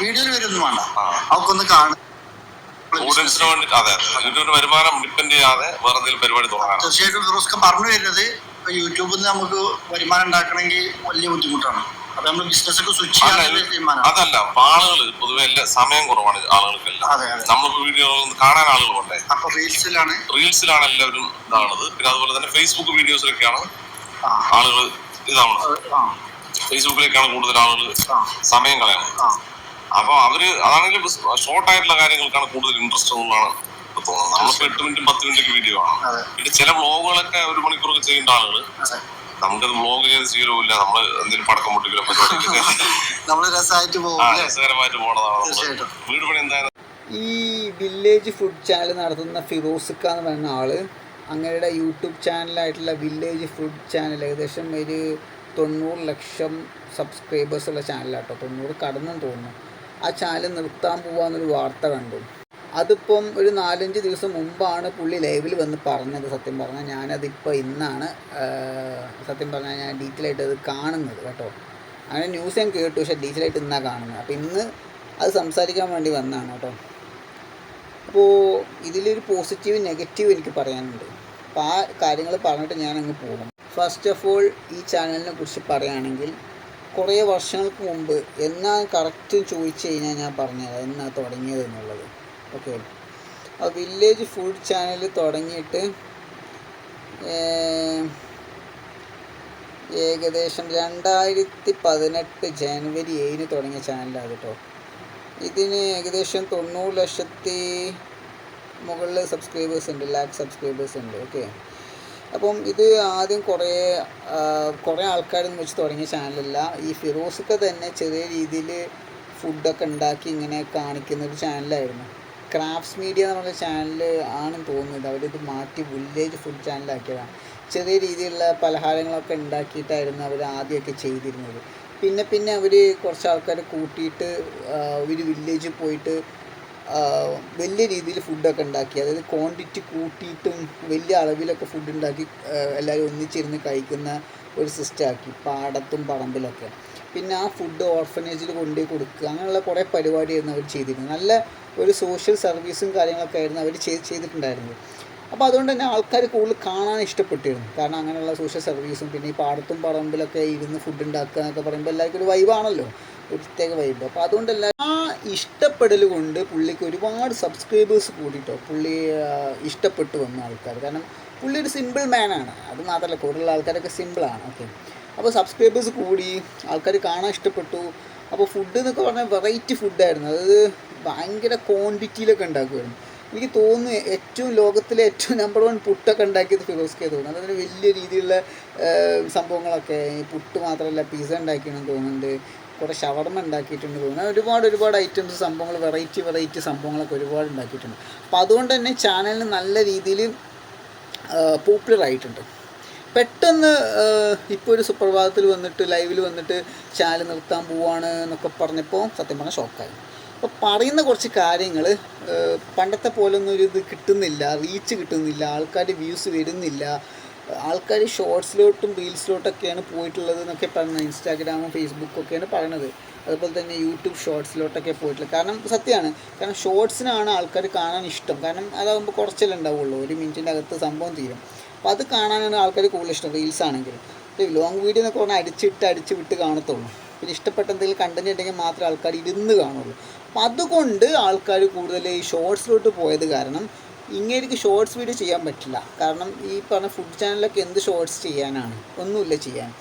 വീഡിയോയിൽ വരുന്നു വേണ്ട. അവക്കൊന്ന് കാണും ഓഡിയൻസിന് വേണ്ടി അതെ വരുമാനം ഡിപ്പെൻഡ് ചെയ്യാതെ വേറെ എന്തെങ്കിലും പരിപാടി തുടങ്ങാനാണ്. തീർച്ചയായിട്ടും ഫിറോസ്ക പറഞ്ഞു വരുന്നത് യൂട്യൂബിൽ നിന്ന് നമുക്ക് വരുമാനം ഉണ്ടാക്കണമെങ്കിൽ വലിയ ബുദ്ധിമുട്ടാണ്. അപ്പൊ നമ്മൾ ബിസിനസ് ഒക്കെ സ്വിച്ച് ചെയ്യാനുള്ള അതല്ല ആളുകൾ പൊതുവെ സമയം കുറവാണ് ആളുകൾക്കെല്ലാം. നമ്മളിപ്പോ വീഡിയോ കാണാൻ അപ്പൊ റീൽസിലാണ് റീൽസിലാണ് എല്ലാവരും ഇതാണത് പിന്നെ അതുപോലെ തന്നെ ഫേസ്ബുക്ക് വീഡിയോസിലൊക്കെയാണ് ആളുകൾ ഇതാവുന്നത് ഫേസ്ബുക്കിലേക്കാണ് കൂടുതൽ ആളുകൾ സമയം കളയുന്നത് അപ്പൊ അവർ അതാണെങ്കിലും ഷോർട്ട് ആയിട്ടുള്ള കാര്യങ്ങൾക്കാണ് കൂടുതൽ ഇൻട്രസ്റ്റ് ഉള്ളതാണ് തോന്നുന്നത്. നമ്മളിപ്പോ എട്ട് മിനിറ്റും പത്ത് മിനിറ്റ് വീഡിയോ ആണ്. പിന്നെ ചില വ്ളോഗുകളൊക്കെ ഒരു മണിക്കൂറൊക്കെ ചെയ്യേണ്ട ആളുകൾ അതെ. നമുക്കത് വ്ളോഗ് ചെയ്ത് ശീലമില്ല നമ്മൾ എന്തെങ്കിലും പടക്കം പൊട്ടിക്കലോ രസമായിട്ട് രസകരമായിട്ട് പോണതാണ് വീട് പണി എന്തായാലും ഈ വില്ലേജ് ഫുഡ് ചാനൽ നടത്തുന്ന ഫിറോസിക്ക എന്ന് പറയുന്ന ആൾ അങ്ങയുടെ യൂട്യൂബ് ചാനലായിട്ടുള്ള വില്ലേജ് ഫുഡ് ചാനൽ ഏകദേശം ഒരു തൊണ്ണൂറ് ലക്ഷം സബ്സ്ക്രൈബേഴ്സ് ഉള്ള ചാനലാട്ടോ തൊണ്ണൂറ് കടന്നും തോന്നുന്നു. ആ ചാനൽ നിർത്താൻ പോവാന്നൊരു വാർത്ത കണ്ടു. അതിപ്പം ഒരു നാലഞ്ച് ദിവസം മുമ്പാണ് പുള്ളി ലൈവിൽ വന്ന് പറഞ്ഞത് സത്യം പറഞ്ഞാൽ ഞാനതിപ്പോൾ ഇന്നാണ് സത്യം പറഞ്ഞാൽ ഞാൻ ഡീറ്റെയിൽ ആയിട്ട് അത് കാണുന്നത് കേട്ടോ. അങ്ങനെ ന്യൂസ് ഞാൻ കേട്ടു പക്ഷേ ഡീറ്റെയിൽ ആയിട്ട് ഇന്നാണ് കാണുന്നത്. അപ്പോൾ ഇന്ന് അത് സംസാരിക്കാൻ വേണ്ടി വന്നതാണ് കേട്ടോ. അപ്പോൾ ഇതിലൊരു പോസിറ്റീവ് നെഗറ്റീവ് എനിക്ക് പറയാനുണ്ട്. അപ്പോൾ ആ കാര്യങ്ങൾ പറഞ്ഞിട്ട് ഞാൻ അങ്ങ് പോകും. ഫസ്റ്റ് ഓഫ് ഓൾ ഈ ചാനലിനെ കുറിച്ച് പറയുകയാണെങ്കിൽ കുറേ വർഷങ്ങൾക്ക് മുമ്പ് എന്നാ കറക്റ്റ് ചോദിച്ചു കഴിഞ്ഞാൽ ഞാൻ പറഞ്ഞുതരാം എന്നാ തുടങ്ങിയത് എന്നുള്ളത്. ഓക്കെ ആ വില്ലേജ് ഫുഡ് ചാനൽ തുടങ്ങിയിട്ട് ഏകദേശം രണ്ടായിരത്തി പതിനെട്ട് ജനുവരി ഏഴിന് തുടങ്ങിയ ചാനലാണ് കേട്ടോ. ഇതിന് ഏകദേശം തൊണ്ണൂറ് ലക്ഷത്തി മുകളിൽ സബ്സ്ക്രൈബേഴ്സ് ഉണ്ട് ലാക്ക് സബ്സ്ക്രൈബേഴ്സ് ഉണ്ട്. ഓക്കെ അപ്പം ഇത് ആദ്യം കുറേ കുറേ ആൾക്കാരൊന്നും വെച്ച് തുടങ്ങിയ ചാനലല്ല. ഈ ഫിറോസൊക്കെ തന്നെ ചെറിയ രീതിയിൽ ഫുഡൊക്കെ ഉണ്ടാക്കി ഇങ്ങനെ കാണിക്കുന്ന ഒരു ചാനലായിരുന്നു. ക്രാഫ്റ്റ്സ് മീഡിയ എന്ന് പറഞ്ഞ ചാനൽ ആണെന്ന് തോന്നുന്നത് അവരിത് മാറ്റി വില്ലേജ് ഫുഡ് ചാനലാക്കിയതാണ് ചെറിയ രീതിയിലുള്ള പലഹാരങ്ങളൊക്കെ ഉണ്ടാക്കിയിട്ടായിരുന്നു അവർ ആദ്യമൊക്കെ ചെയ്തിരുന്നത്. പിന്നെ പിന്നെ അവർ കുറച്ച് ആൾക്കാരെ കൂട്ടിയിട്ട് ഒരു വില്ലേജിൽ പോയിട്ട് വലിയ രീതിയിൽ ഫുഡൊക്കെ ഉണ്ടാക്കി. അതായത് ക്വാണ്ടിറ്റി കൂട്ടിയിട്ടും വലിയ അളവിലൊക്കെ ഫുഡ് ഉണ്ടാക്കി എല്ലാവരും ഒന്നിച്ചിരുന്ന് കഴിക്കുന്ന ഒരു സിസ്റ്റം ആക്കി. പാടത്തും പറമ്പിലൊക്കെ. പിന്നെ ആ ഫുഡ് ഓർഫനേജിൽ കൊണ്ടുപോയി കൊടുക്കുക. അങ്ങനെയുള്ള കുറേ പരിപാടിയായിരുന്നു അവർ ചെയ്തിരുന്നത്. നല്ല ഒരു സോഷ്യൽ സർവീസും കാര്യങ്ങളൊക്കെ ആയിരുന്നു അവർ ചെയ്ത് ചെയ്തിട്ടുണ്ടായിരുന്നത്. അപ്പോൾ അതുകൊണ്ട് തന്നെ ആൾക്കാർ കൂടുതൽ കാണാൻ ഇഷ്ടപ്പെട്ടിരുന്നു. കാരണം അങ്ങനെയുള്ള സോഷ്യൽ സർവീസും പിന്നെ ഈ പാടത്തും പറമ്പിലൊക്കെ ഇരുന്ന് ഫുഡ് ഉണ്ടാക്കുക എന്നൊക്കെ പറയുമ്പോൾ എല്ലാവർക്കും ഒരു വൈബാണല്ലോ ഒരു പ്രത്യേക വൈബ് അപ്പോൾ അതുകൊണ്ട് എല്ലാ ആ ഇഷ്ടപ്പെടൽ കൊണ്ട് പുള്ളിക്ക് ഒരുപാട് സബ്സ്ക്രൈബേഴ്സ് കൂടിയിട്ടോ പുള്ളി ഇഷ്ടപ്പെട്ടു വന്ന ആൾക്കാർ കാരണം പുള്ളി ഒരു സിമ്പിൾ മാനാണ് അത് മാത്രമല്ല കൂടുതലുള്ള ആൾക്കാരൊക്കെ സിമ്പിളാണ് ഓക്കെ അപ്പോൾ സബ്സ്ക്രൈബേഴ്സ് കൂടി ആൾക്കാർ കാണാൻ ഇഷ്ടപ്പെട്ടു. അപ്പോൾ ഫുഡ് എന്നൊക്കെ പറഞ്ഞാൽ വെറൈറ്റി ഫുഡായിരുന്നു അതായത് ഭയങ്കര ക്വാണ്ടിറ്റിയിലൊക്കെ ഉണ്ടാക്കുമായിരുന്നു എനിക്ക് തോന്നുന്നു ഏറ്റവും ലോകത്തിലെ ഏറ്റവും നമ്പർ വൺ പുട്ടൊക്കെ ഉണ്ടാക്കിയത് ഫിറോസ്കെ തോന്നുന്നു. അതൊരു വലിയ രീതിയിലുള്ള സംഭവങ്ങളൊക്കെ. ഈ പുട്ട് മാത്രമല്ല പിസ്സ ഉണ്ടാക്കിയെന്ന് തോന്നുന്നുണ്ട്. കുറേ ഷവർമ ഉണ്ടാക്കിയിട്ടുണ്ട് തോന്നുന്നു. ഒരുപാട് ഒരുപാട് ഐറ്റംസ് സംഭവങ്ങൾ വെറൈറ്റി വെറൈറ്റി സംഭവങ്ങളൊക്കെ ഒരുപാട് ഉണ്ടാക്കിയിട്ടുണ്ട്. അപ്പോൾ അതുകൊണ്ട് തന്നെ ചാനലിന് നല്ല രീതിയിൽ പോപ്പുലർ ആയിട്ടുണ്ട്. പെട്ടെന്ന് ഇപ്പോൾ ഒരു സുപ്രഭാതത്തിൽ വന്നിട്ട് ലൈവിൽ വന്നിട്ട് ചാനൽ നിർത്താൻ പോവാണ് എന്നൊക്കെ പറഞ്ഞപ്പോൾ സത്യം പറഞ്ഞാൽ ഷോക്കായി അപ്പോൾ പറയുന്ന കുറച്ച് കാര്യങ്ങൾ പണ്ടത്തെ പോലൊന്നും ഒരു ഇത് കിട്ടുന്നില്ല റീച്ച് കിട്ടുന്നില്ല ആൾക്കാർ വ്യൂസ് വരുന്നില്ല. ആൾക്കാർ ഷോർട്സിലോട്ടും റീൽസിലോട്ടൊക്കെയാണ് പോയിട്ടുള്ളത് എന്നൊക്കെ പറയുന്നത് ഇൻസ്റ്റാഗ്രാമും ഫേസ്ബുക്കും ഒക്കെയാണ് പറയണത്. അതുപോലെ തന്നെ യൂട്യൂബ് ഷോർട്സിലോട്ടൊക്കെ പോയിട്ടുള്ളത്. കാരണം സത്യമാണ് കാരണം ഷോർട്സിനാണ് ആൾക്കാർ കാണാൻ ഇഷ്ടം. കാരണം അതാകുമ്പോൾ കുറച്ചല്ലേ ഉണ്ടാവുള്ളൂ ഒരു മിനിറ്റിന്റെ അകത്ത് സംഭവം തീരും. അപ്പോൾ അത് കാണാനാണ് ആൾക്കാർ കൂടുതൽ ഇഷ്ടം റീൽസ് ആണെങ്കിലും. ലോങ് വീഡിയോ എന്നൊക്കെ പറഞ്ഞാൽ അടിച്ചിട്ട് അടിച്ച് വിട്ട് കാണത്തുള്ളൂ. പിന്നെ ഇഷ്ടപ്പെട്ട എന്തെങ്കിലും കണ്ടന്റ് ഉണ്ടെങ്കിൽ മാത്രമേ ആൾക്കാർ ഇരുന്ന് കാണുള്ളൂ. അപ്പം അതുകൊണ്ട് ആൾക്കാർ കൂടുതൽ ഈ ഷോർട്സിലോട്ട് പോയത് കാരണം ഇങ്ങനെ ഷോർട്സ് വീഡിയോ ചെയ്യാൻ പറ്റില്ല. കാരണം ഈ പറഞ്ഞ ഫുഡ് ചാനലൊക്കെ എന്ത് ഷോർട്സ് ചെയ്യാനാണ്? ഒന്നുമില്ല ചെയ്യാൻ.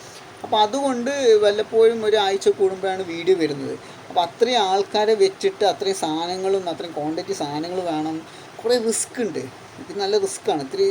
അപ്പോൾ അതുകൊണ്ട് വല്ലപ്പോഴും ഒരാഴ്ച കൂടുമ്പോഴാണ് വീഡിയോ വരുന്നത്. അപ്പോൾ അത്രയും ആൾക്കാരെ വെച്ചിട്ട് അത്രയും സാധനങ്ങളും അത്രയും ക്വാണ്ടിറ്റി സാധനങ്ങൾ വേണം. കുറേ റിസ്ക് ഉണ്ട്. ഇത് നല്ല റിസ്ക്കാണ് ഇത്തിരി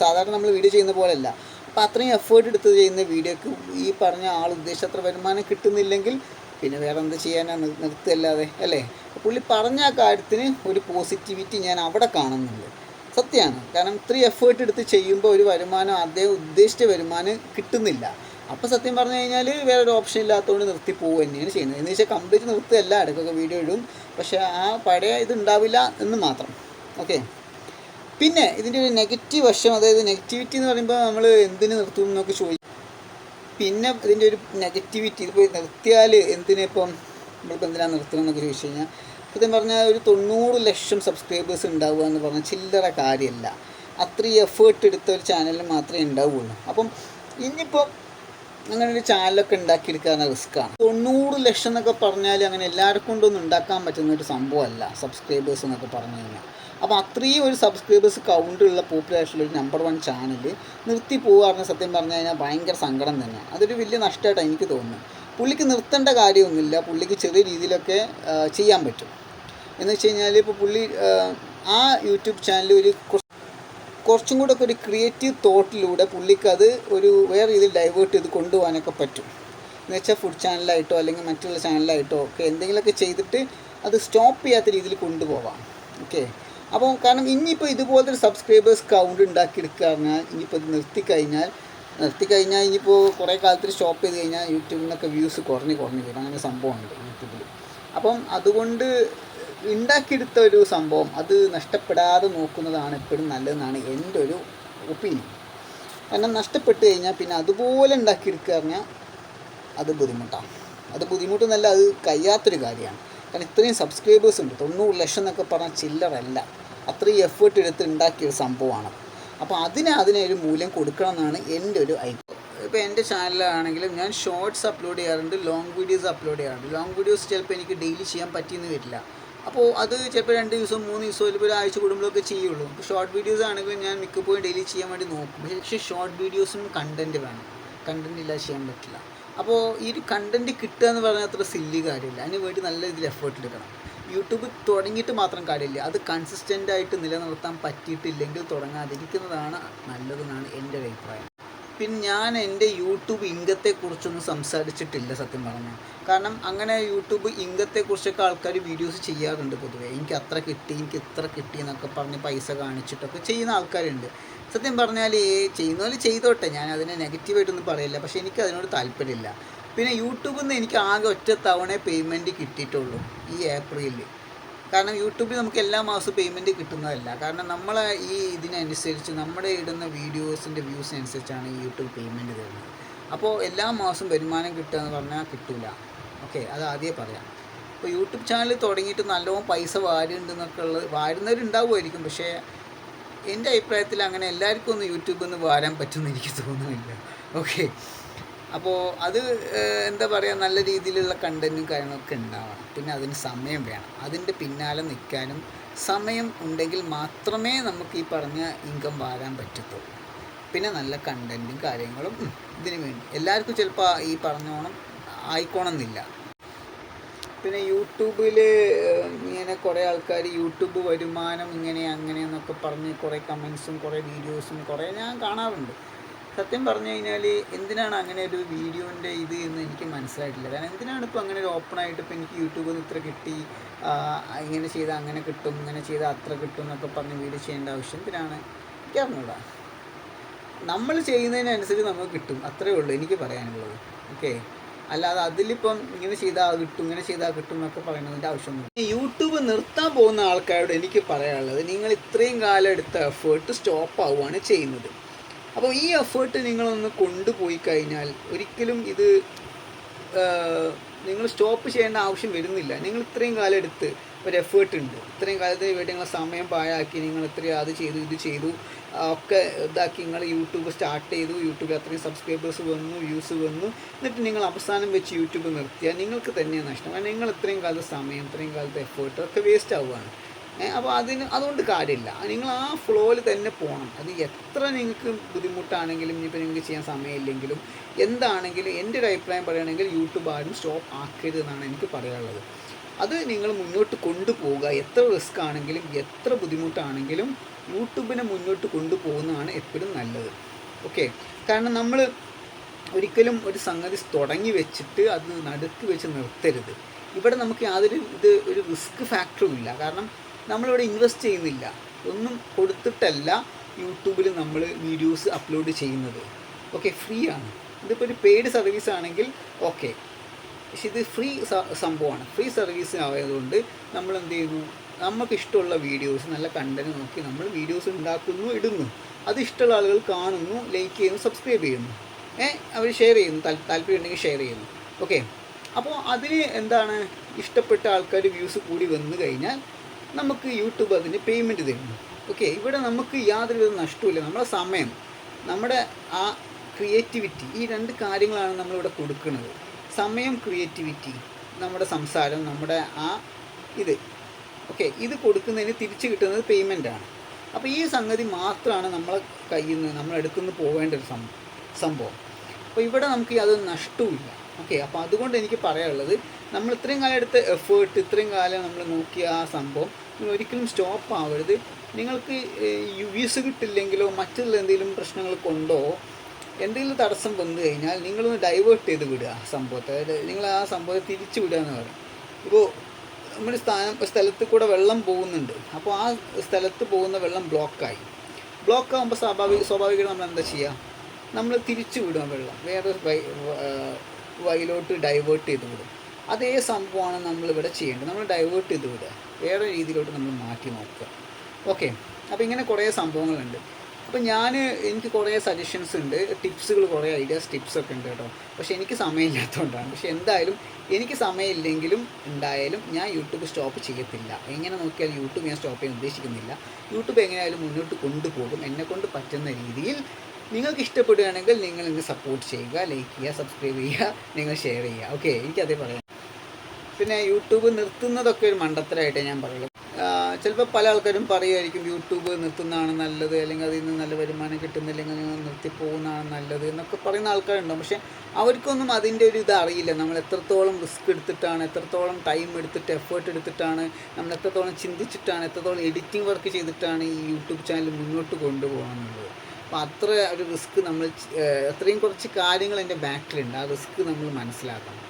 സാധാരണ നമ്മൾ വീഡിയോ ചെയ്യുന്ന പോലെയല്ല. അപ്പോൾ അത്രയും എഫേർട്ട് എടുത്ത് ചെയ്യുന്ന വീഡിയോക്ക് ഈ പറഞ്ഞ ആൾ ഉദ്ദേശിച്ചത്ര വരുമാനം കിട്ടുന്നില്ലെങ്കിൽ പിന്നെ വേറെ എന്ത് ചെയ്യാനാണ് നിർത്തല്ലാതെ അല്ലേ? പുള്ളി പറഞ്ഞ കാര്യത്തിന് ഒരു പോസിറ്റിവിറ്റി ഞാൻ അവിടെ കാണുന്നുണ്ട്. സത്യമാണ് കാരണം ഇത്രയും എഫേർട്ട് എടുത്ത് ചെയ്യുമ്പോൾ ഒരു വരുമാനം അദ്ദേഹം ഉദ്ദേശിച്ച വരുമാനം കിട്ടുന്നില്ല. അപ്പോൾ സത്യം പറഞ്ഞു കഴിഞ്ഞാൽ വേറെ ഒരു ഓപ്ഷൻ ഇല്ലാത്തതുകൊണ്ട് നിർത്തി പോവുക തന്നെയാണ് ചെയ്യുന്നത്. എന്ന് വെച്ചാൽ കംപ്ലീറ്റ് നിർത്തുകയല്ല ഇടയ്ക്കൊക്കെ വീഡിയോ ഇടും. പക്ഷേ ആ പഴയ ഇത് ഉണ്ടാവില്ല എന്ന് മാത്രം. ഓക്കെ പിന്നെ ഇതിന്റെ ഒരു നെഗറ്റീവ് വശം അതായത് നെഗറ്റിവിറ്റി എന്ന് പറയുമ്പോൾ നമ്മൾ എന്തിന് നിർത്തും എന്നൊക്കെ ചോദിക്കും പിന്നെ ഇതിന്റെ ഒരു നെഗറ്റിവിറ്റി ഇതിപ്പോൾ നിർത്തിയാൽ എന്തിനിപ്പം നമ്മളിപ്പോൾ എന്തിനാണ് നിർത്തുന്നതെന്നൊക്കെ ചോദിച്ചു കഴിഞ്ഞാൽ സത്യം പറഞ്ഞാൽ ഒരു തൊണ്ണൂറ് ലക്ഷം സബ്സ്ക്രൈബേഴ്സ് ഉണ്ടാവുക എന്ന് പറഞ്ഞാൽ ചില്ലറ കാര്യമല്ല. അത്രയും എഫേർട്ട് എടുത്ത ഒരു ചാനലിന് മാത്രമേ ഉണ്ടാവുകയുള്ളൂ അപ്പം ഇനിയിപ്പോൾ അങ്ങനെ ഒരു ചാനലൊക്കെ ഉണ്ടാക്കിയെടുക്കാൻ റിസ്ക്കാണ് തൊണ്ണൂറ് ലക്ഷം എന്നൊക്കെ പറഞ്ഞാൽ അങ്ങനെ എല്ലാവർക്കും കൊണ്ടൊന്നും ഉണ്ടാക്കാൻ പറ്റുന്ന ഒരു സംഭവമല്ല സബ്സ്ക്രൈബേഴ്സ് എന്നൊക്കെ പറഞ്ഞു കഴിഞ്ഞാൽ. അപ്പോൾ അത്രയും ഒരു സബ്സ്ക്രൈബേഴ്സ് കൗണ്ടുള്ള പോപ്പുലേഷനിൽ ഒരു നമ്പർ വൺ ചാനൽ നിർത്തി പോകാറുണ്ട് സത്യം പറഞ്ഞു കഴിഞ്ഞാൽ ഭയങ്കര സങ്കടം തന്നെ അതൊരു വലിയ നഷ്ടമായിട്ടാണ് എനിക്ക് തോന്നുന്നത്. പുള്ളിക്ക് നിർത്തേണ്ട കാര്യമൊന്നുമില്ല. പുള്ളിക്ക് ചെറിയ രീതിയിലൊക്കെ ചെയ്യാൻ പറ്റും. എന്ന് വെച്ച് കഴിഞ്ഞാൽ ഇപ്പോൾ പുള്ളി ആ, യൂട്യൂബ് ചാനൽ ഒരു കുറച്ച് കൂടെ ഒക്കെ ഒരു ക്രിയേറ്റീവ് തോട്ടിലൂടെ പുള്ളിക്കത് ഒരു വേറെ രീതിയിൽ ഡൈവേർട്ട് ചെയ്ത് കൊണ്ടുപോകാനൊക്കെ പറ്റും. എന്ന് വെച്ചാൽ ഫുഡ് ചാനലായിട്ടോ അല്ലെങ്കിൽ മറ്റുള്ള ചാനലായിട്ടോ ഒക്കെ എന്തെങ്കിലുമൊക്കെ ചെയ്തിട്ട് അത് സ്റ്റോപ്പ് ചെയ്യാത്ത രീതിയിൽ കൊണ്ടുപോകാം ഓക്കെ അപ്പോൾ കാരണം ഇനിയിപ്പോൾ ഇതുപോലത്തെ ഒരു സബ്സ്ക്രൈബേഴ്സ് കൗണ്ട് ഉണ്ടാക്കിയെടുക്കുക പറഞ്ഞാൽ ഇനിയിപ്പോൾ ഇത് നിർത്തിക്കഴിഞ്ഞാൽ നിർത്തിക്കഴിഞ്ഞാൽ ഇനിയിപ്പോൾ കുറേ കാലത്തിൽ ഷോപ്പ് ചെയ്ത് കഴിഞ്ഞാൽ യൂട്യൂബിൽ നിന്നൊക്കെ വ്യൂസ് കുറഞ്ഞ് കുറഞ്ഞ് വരും. അങ്ങനെ സംഭവമുണ്ട് യൂട്യൂബിൽ അപ്പം അതുകൊണ്ട് ഉണ്ടാക്കിയെടുത്ത ഒരു സംഭവം അത് നഷ്ടപ്പെടാതെ നോക്കുന്നതാണ് എപ്പോഴും നല്ലതെന്നാണ് എന്റെ ഒരു ഒപ്പീനിയൻ കാരണം നഷ്ടപ്പെട്ട് കഴിഞ്ഞാൽ പിന്നെ അതുപോലെ ഉണ്ടാക്കിയെടുക്കുക പറഞ്ഞാൽ അത് ബുദ്ധിമുട്ടാണ്. അത് ബുദ്ധിമുട്ടെന്നല്ല അത് കഴിയാത്തൊരു കാര്യമാണ്. കാരണം ഇത്രയും സബ്സ്ക്രൈബേഴ്സ് ഉണ്ട്. തൊണ്ണൂറ് ലക്ഷം എന്നൊക്കെ പറഞ്ഞാൽ ചില്ലറല്ല അത്രയും എഫേർട്ട് എടുത്ത് ഉണ്ടാക്കിയ ഒരു സംഭവമാണ്. അപ്പോൾ അതിന് അതിനെ ഒരു മൂല്യം കൊടുക്കണം എന്നാണ് എന്റെ ഒരു അഭിപ്രായം ഇപ്പോൾ എന്റെ ചാനലാണെങ്കിലും ഞാൻ ഷോർട്സ് അപ്ലോഡ് ചെയ്യാറുണ്ട് ലോങ് വീഡിയോസ് അപ്ലോഡ് ചെയ്യാറുണ്ട്. ലോങ് വീഡിയോസ് ചിലപ്പോൾ എനിക്ക് ഡെയിലി ചെയ്യാൻ പറ്റിയെന്ന് വരില്ല. അപ്പോൾ അത് ചിലപ്പോൾ രണ്ട് ദിവസം മൂന്ന് ദിവസം ചിലപ്പോൾ ഒരു ആഴ്ച കൂടുമ്പോഴൊക്കെ ചെയ്യുള്ളൂ. ഇപ്പോൾ ഷോർട്ട് വീഡിയോസ് ആണെങ്കിലും ഞാൻ മിക്കപ്പോഴും ഡെയിലി ചെയ്യാൻ വേണ്ടി നോക്കും. പക്ഷേ ഷോർട്ട് വീഡിയോസും കണ്ടന്റ് വേണം. കണ്ടന്റ് ഇല്ലാതെ ചെയ്യാൻ പറ്റില്ല. അപ്പോൾ ഈ ഒരു കണ്ടന്റ് കിട്ടുക എന്ന് പറഞ്ഞാൽ അത്ര സില്ലി കാര്യമില്ല. അതിന് വേണ്ടി നല്ല രീതിയിൽ എഫേർട്ട് എടുക്കണം. യൂട്യൂബ് തുടങ്ങിയിട്ട് മാത്രം കാര്യമില്ല. അത് കൺസിസ്റ്റന്റ് ആയിട്ട് നിലനിർത്താൻ പറ്റിയിട്ടില്ലെങ്കിൽ തുടങ്ങാതിരിക്കുന്നതാണ് നല്ലതെന്നാണ് എന്റെ അഭിപ്രായം. പിന്നെ ഞാൻ എന്റെ യൂട്യൂബ് ഇംഗത്തെക്കുറിച്ചൊന്നും സംസാരിച്ചിട്ടില്ല സത്യം പറഞ്ഞാൽ. കാരണം അങ്ങനെ യൂട്യൂബ് ഇംഗത്തെക്കുറിച്ചൊക്കെ ആൾക്കാർ വീഡിയോസ് ചെയ്യാറുണ്ട് പൊതുവേ. എനിക്ക് അത്ര കിട്ടി എനിക്ക് ഇത്ര കിട്ടി എന്നൊക്കെ പറഞ്ഞ് പൈസ കാണിച്ചിട്ടൊക്കെ ചെയ്യുന്ന ആൾക്കാരുണ്ട്. സത്യം പറഞ്ഞാൽ ഈ ചെയ്യുന്നവർ ചെയ്തോട്ടെ. ഞാൻ അതിനെ നെഗറ്റീവായിട്ടൊന്നും പറയില്ല. പക്ഷേ എനിക്ക് അതിനോട് താല്പര്യമില്ല. പിന്നെ യൂട്യൂബിൽ നിന്ന് എനിക്ക് ആകെ ഒറ്റ തവണ പേയ്മെന്റ് കിട്ടിയിട്ടുള്ളൂ ഈ ഏപ്രിലിൽ കാരണം യൂട്യൂബിൽ നമുക്ക് എല്ലാ മാസവും പേയ്മെന്റ് കിട്ടുന്നതല്ല. കാരണം നമ്മൾ ഈ ഇതിനനുസരിച്ച് നമ്മുടെ ഇടുന്ന വീഡിയോസിന്റെ വ്യൂസിനനുസരിച്ചാണ് ഈ യൂട്യൂബ് പേയ്മെന്റ് തരുന്നത്. അപ്പോൾ എല്ലാ മാസവും വരുമാനം കിട്ടുക എന്ന് പറഞ്ഞാൽ കിട്ടില്ല ഓക്കെ അത് ആദ്യമേ പറയാം. ഇപ്പോൾ യൂട്യൂബ് ചാനൽ തുടങ്ങിയിട്ട് നല്ലോണം പൈസ വാരുന്നുണ്ടെന്നൊക്കെ ഉള്ളത് വാരുന്നവരുണ്ടാവുമായിരിക്കും. പക്ഷേ എന്റെ അഭിപ്രായത്തിൽ അങ്ങനെ എല്ലാവർക്കും ഒന്നും യൂട്യൂബിൽ നിന്ന് വാരാൻ പറ്റുമെന്ന് എനിക്ക് തോന്നുന്നില്ല. ഓക്കെ അപ്പോൾ അത് എന്താ പറയുക നല്ല രീതിയിലുള്ള കണ്ടന്റും കാര്യങ്ങളൊക്കെ ഉണ്ടാവണം. പിന്നെ അതിന് സമയം വേണം. അതിന്റെ പിന്നാലെ നിൽക്കാനും സമയം ഉണ്ടെങ്കിൽ മാത്രമേ നമുക്ക് ഈ പറഞ്ഞ ഇൻകം വാരാൻ പറ്റത്തുള്ളൂ. പിന്നെ നല്ല കണ്ടന്റും കാര്യങ്ങളും ഇതിന് വേണ്ടി. എല്ലാവർക്കും ചിലപ്പോൾ ഈ പറഞ്ഞോണം ആയിക്കോണമെന്നില്ല പിന്നെ യൂട്യൂബിൽ ഇങ്ങനെ കുറേ ആൾക്കാർ യൂട്യൂബ് വരുമാനം ഇങ്ങനെ അങ്ങനെ എന്നൊക്കെ പറഞ്ഞ് കുറേ കമൻസും കുറേ വീഡിയോസും കുറേ ഞാൻ കാണാറുണ്ട്. സത്യം പറഞ്ഞു കഴിഞ്ഞാൽ എന്തിനാണ് അങ്ങനെ ഒരു വീഡിയോന്റെ ഇത് എന്ന് എനിക്ക് മനസ്സിലായിട്ടില്ല. കാരണം എന്തിനാണ് ഇപ്പോൾ അങ്ങനെ ഒരു ഓപ്പൺ ആയിട്ട് ഇപ്പോൾ എനിക്ക് യൂട്യൂബിൽ നിന്ന് ഇത്ര കിട്ടി? ഇങ്ങനെ ചെയ്താൽ അങ്ങനെ കിട്ടും ഇങ്ങനെ ചെയ്താൽ അത്ര കിട്ടും എന്നൊക്കെ പറഞ്ഞ് വീഡിയോ ചെയ്യേണ്ട ആവശ്യം എന്തിനാണ്? എനിക്ക് അറിഞ്ഞൂടാ നമ്മൾ ചെയ്യുന്നതിനനുസരിച്ച് നമുക്ക് കിട്ടും. അത്രേ ഉള്ളൂ എനിക്ക് പറയാനുള്ളത്. ഓക്കെ? അല്ലാതെ അതിലിപ്പം ഇങ്ങനെ ചെയ്താൽ കിട്ടും ഇങ്ങനെ ചെയ്താൽ കിട്ടും എന്നൊക്കെ പറയുന്നതിന്റെ ആവശ്യമൊന്നും യൂട്യൂബ് നിർത്താൻ പോകുന്ന ആൾക്കാരോട് എനിക്ക് പറയാനുള്ളത് നിങ്ങൾ ഇത്രയും കാലം എടുത്ത എഫേർട്ട് സ്റ്റോപ്പ് ആവുകയാണ് ചെയ്യുന്നത്. അപ്പോൾ ഈ എഫേർട്ട് നിങ്ങളൊന്ന് കൊണ്ടുപോയി കഴിഞ്ഞാൽ ഒരിക്കലും ഇത് നിങ്ങൾ സ്റ്റോപ്പ് ചെയ്യേണ്ട ആവശ്യം വരുന്നില്ല. നിങ്ങൾ ഇത്രയും കാലം എടുത്ത് ഒരു എഫേർട്ട് ഉണ്ട്. ഇത്രയും കാലത്തിന് വേണ്ടി നിങ്ങൾ സമയം പാഴാക്കി നിങ്ങൾ ഇത്രയും അത് ചെയ്തു ഇത് ചെയ്തു ഒക്കെ ഇതാക്കി നിങ്ങൾ യൂട്യൂബ് സ്റ്റാർട്ട് ചെയ്തു യൂട്യൂബിൽ അത്രയും സബ്സ്ക്രൈബേഴ്സ് വന്നു വ്യൂസ് വന്നു. എന്നിട്ട് നിങ്ങൾ അവസാനം വെച്ച് യൂട്യൂബ് നിർത്തിയാൽ നിങ്ങൾക്ക് തന്നെയാണ് നഷ്ടം. കാരണം നിങ്ങൾ ഇത്രയും കാലത്തെ സമയം ഇത്രയും കാലത്തെ എഫേർട്ട് ഒക്കെ വേസ്റ്റ് ആവുകയാണ്. അപ്പോൾ അതിന് അതുകൊണ്ട് കാര്യമില്ല. നിങ്ങൾ ആ ഫ്ലോയിൽ തന്നെ പോകണം അത് എത്ര നിങ്ങൾക്ക് ബുദ്ധിമുട്ടാണെങ്കിലും ഇനിയിപ്പോൾ നിങ്ങൾക്ക് ചെയ്യാൻ സമയമില്ലെങ്കിലും എന്താണെങ്കിലും എന്റെ ഒരു അഭിപ്രായം പറയുകയാണെങ്കിൽ യൂട്യൂബ് ആരും സ്റ്റോപ്പ് ആക്കരുത് എന്നാണ് എനിക്ക് പറയാനുള്ളത്. അത് നിങ്ങൾ മുന്നോട്ട് കൊണ്ടുപോവുക. എത്ര റിസ്ക് ആണെങ്കിലും എത്ര ബുദ്ധിമുട്ടാണെങ്കിലും യൂട്യൂബിനെ മുന്നോട്ട് കൊണ്ടുപോകുന്നതാണ് എപ്പോഴും നല്ലത്. ഓക്കെ? കാരണം നമ്മൾ ഒരിക്കലും ഒരു സംഗതി തുടങ്ങി വെച്ചിട്ട് അത് നടുക്ക് വെച്ച് നിർത്തരുത്. ഇവിടെ നമുക്ക് യാതൊരു ഇത് ഒരു റിസ്ക് ഫാക്ടറും ഇല്ല. കാരണം നമ്മളിവിടെ ഇൻവെസ്റ്റ് ചെയ്യുന്നില്ല. ഒന്നും കൊടുത്തിട്ടല്ല യൂട്യൂബിൽ നമ്മൾ വീഡിയോസ് അപ്ലോഡ് ചെയ്യുന്നത്. ഓക്കെ ഫ്രീ ആണ്. ഇതിപ്പോൾ ഒരു പെയ്ഡ് സർവീസ് ആണെങ്കിൽ ഓക്കെ പക്ഷെ ഇത് ഫ്രീ സംഭവമാണ്. ഫ്രീ സർവീസ് ആയതുകൊണ്ട് നമ്മൾ എന്ത് ചെയ്യുന്നു? നമുക്ക് ഇഷ്ടമുള്ള വീഡിയോസ് നല്ല കണ്ടന്റ് നോക്കി നമ്മൾ വീഡിയോസ് ഉണ്ടാക്കുന്നു ഇടുന്നു. അത് ഇഷ്ടമുള്ള ആളുകൾ കാണുന്നു ലൈക്ക് ചെയ്യുന്നു സബ്സ്ക്രൈബ് ചെയ്യുന്നു. ഏ അവർ ഷെയർ ചെയ്യുന്നു താല്പര്യം ഉണ്ടെങ്കിൽ ഷെയർ ചെയ്യുന്നു. ഓക്കെ അപ്പോൾ അതിന് എന്താണ്? ഇഷ്ടപ്പെട്ട ആൾക്കാർ വ്യൂസ് കൂടി വന്നു കഴിഞ്ഞാൽ നമുക്ക് യൂട്യൂബ് അതിന് പേയ്മെന്റ് തരുന്നു. ഓക്കെ ഇവിടെ നമുക്ക് യാതൊരുവിധ നഷ്ടമില്ല നമ്മുടെ സമയം നമ്മുടെ ആ ക്രിയേറ്റിവിറ്റി ഈ രണ്ട് കാര്യങ്ങളാണ് നമ്മളിവിടെ കൊടുക്കുന്നത്. സമയം ക്രിയേറ്റിവിറ്റി നമ്മുടെ സംസാരം നമ്മുടെ ആ ഇത്. ഓക്കെ ഇത് കൊടുക്കുന്നതിന് തിരിച്ച് കിട്ടുന്നത് പേയ്മെന്റ് ആണ്. അപ്പോൾ ഈ സംഗതി മാത്രമാണ് നമ്മളെ കയ്യിൽ നിന്ന് നമ്മളെടുക്കുന്നു പോകേണ്ട ഒരു സംഭവം. അപ്പോൾ ഇവിടെ നമുക്ക് യാതൊരു നഷ്ടവുമില്ല. ഓക്കെ അപ്പോൾ അതുകൊണ്ട് എനിക്ക് പറയാനുള്ളത് നമ്മൾ ഇത്രയും കാലം എടുത്ത എഫേർട്ട് ഇത്രയും കാലം നമ്മൾ നോക്കിയ ആ സംഭവം നിങ്ങൾ ഒരിക്കലും സ്റ്റോപ്പ് ആവരുത്. നിങ്ങൾക്ക് വ്യൂസ് കിട്ടില്ലെങ്കിലോ മറ്റുള്ള എന്തെങ്കിലും പ്രശ്നങ്ങൾ കൊണ്ടോ എന്തെങ്കിലും തടസ്സം വന്നു കഴിഞ്ഞാൽ നിങ്ങളൊന്ന് ഡൈവേർട്ട് ചെയ്ത് വിടുക ആ സംഭവത്തെ. നിങ്ങൾ ആ സംഭവത്തെ തിരിച്ചു വിടുക എന്ന് പറയും. ഇപ്പോൾ നമ്മുടെ സ്ഥാനം സ്ഥലത്ത് കൂടെ വെള്ളം പോകുന്നുണ്ട്. അപ്പോൾ ആ സ്ഥലത്ത് പോകുന്ന വെള്ളം ബ്ലോക്കായി ബ്ലോക്ക് ആകുമ്പോൾ സ്വാഭാവിക സ്വാഭാവികമായിട്ട് നമ്മൾ എന്താ ചെയ്യുക നമ്മൾ തിരിച്ചു വിടുക വെള്ളം. വേറെ വൈ വയലോട്ട് ഡൈവേർട്ട് ചെയ്ത് വിടും. അതേ സംഭവമാണ് നമ്മളിവിടെ ചെയ്യേണ്ടത്. നമ്മൾ ഡൈവേർട്ട് ചെയ്ത് വിടുക. വേറെ രീതിയിലോട്ട് നമ്മൾ മാറ്റി നോക്കുക. ഓക്കെ അപ്പോൾ ഇങ്ങനെ കുറേ സംഭവങ്ങളുണ്ട്. അപ്പോൾ ഞാൻ എനിക്ക് കുറേ സജഷൻസ് ഉണ്ട്. ടിപ്സുകൾ കുറേ ഐഡിയാസ് ടിപ്സൊക്കെ ഉണ്ട് കേട്ടോ. പക്ഷേ എനിക്ക് സമയമില്ലാത്തതുകൊണ്ടാണ്. പക്ഷേ എന്തായാലും എനിക്ക് സമയമില്ലെങ്കിലും ഉണ്ടായാലും ഞാൻ യൂട്യൂബ് സ്റ്റോപ്പ് ചെയ്യത്തില്ല. എങ്ങനെ നോക്കിയാൽ യൂട്യൂബ് ഞാൻ സ്റ്റോപ്പ് ചെയ്യാൻ ഉദ്ദേശിക്കുന്നില്ല. യൂട്യൂബ് എങ്ങനെയായാലും മുന്നോട്ട് കൊണ്ടുപോകും. എന്നെക്കൊണ്ട് പറ്റുന്ന രീതിയിൽ നിങ്ങൾക്ക് ഇഷ്ടപ്പെടുകയാണെങ്കിൽ നിങ്ങൾ എന്നെ സപ്പോർട്ട് ചെയ്യുക ലൈക്ക് ചെയ്യുക സബ്സ്ക്രൈബ് ചെയ്യുക നിങ്ങൾ ഷെയർ ചെയ്യുക. ഓക്കെ എനിക്കതേ പറയാം പിന്നെ യൂട്യൂബ് നിർത്തുന്നതൊക്കെ ഒരു മണ്ടത്തരമായിട്ടേ ഞാൻ പറയുള്ളൂ. ചിലപ്പോൾ പല ആൾക്കാരും പറയുമായിരിക്കും യൂട്യൂബ് നിർത്തുന്നതാണ് നല്ലത് അല്ലെങ്കിൽ അതിൽ നിന്ന് നല്ല വരുമാനം കിട്ടുന്നില്ലെങ്കിൽ നിർത്തി നിർത്തിപ്പോകുന്നതാണ് നല്ലത് എന്നൊക്കെ പറയുന്ന ആൾക്കാരുണ്ടാവും. പക്ഷേ അവർക്കൊന്നും അതിന്റെ ഒരു ഇത് അറിയില്ല. നമ്മൾ എത്രത്തോളം റിസ്ക് എടുത്തിട്ടാണ് എത്രത്തോളം ടൈം എടുത്തിട്ട് എഫേർട്ട് എടുത്തിട്ടാണ് നമ്മൾ എത്രത്തോളം ചിന്തിച്ചിട്ടാണ് എത്രത്തോളം എഡിറ്റിംഗ് വർക്ക് ചെയ്തിട്ടാണ് ഈ യൂട്യൂബ് ചാനൽ മുന്നോട്ട് കൊണ്ടുപോകുന്നത്. അപ്പോൾ അത്ര ഒരു റിസ്ക് നമ്മൾ അത്രയും കുറച്ച് കാര്യങ്ങൾ എന്റെ ബാക്കിലുണ്ട് ആ റിസ്ക് നമ്മൾ മനസ്സിലാക്കണം.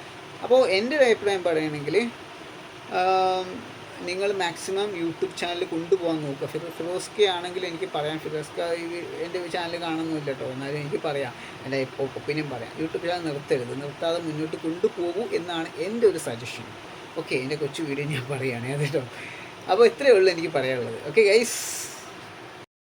അപ്പോൾ എന്റെ ഒരു അഭിപ്രായം പറയുകയാണെങ്കിൽ നിങ്ങൾ മാക്സിമം യൂട്യൂബ് ചാനൽ കൊണ്ടുപോകാൻ നോക്കുക. ഫിറോ ഫിറോസ്കി ആണെങ്കിൽ എനിക്ക് പറയാം. ഫിറോസ്ക എന്റെ ചാനൽ കാണുന്നില്ല കേട്ടോ. എന്നാലും എനിക്ക് പറയാം. എന്റെ ഒപ്പീനിയൻ പറയാം. യൂട്യൂബ് ചാനൽ നിർത്തരുത്. നിർത്താതെ മുന്നോട്ട് കൊണ്ടുപോകൂ എന്നാണ് എന്റെ ഒരു സജഷൻ ഓക്കെ എന്റെ കൊച്ചു വീഡിയോ ഞാൻ പറയുകയാണ്. കേട്ടോ. അപ്പോൾ ഇത്രയേ ഉള്ളൂ എനിക്ക് പറയാനുള്ളത്. Okay guys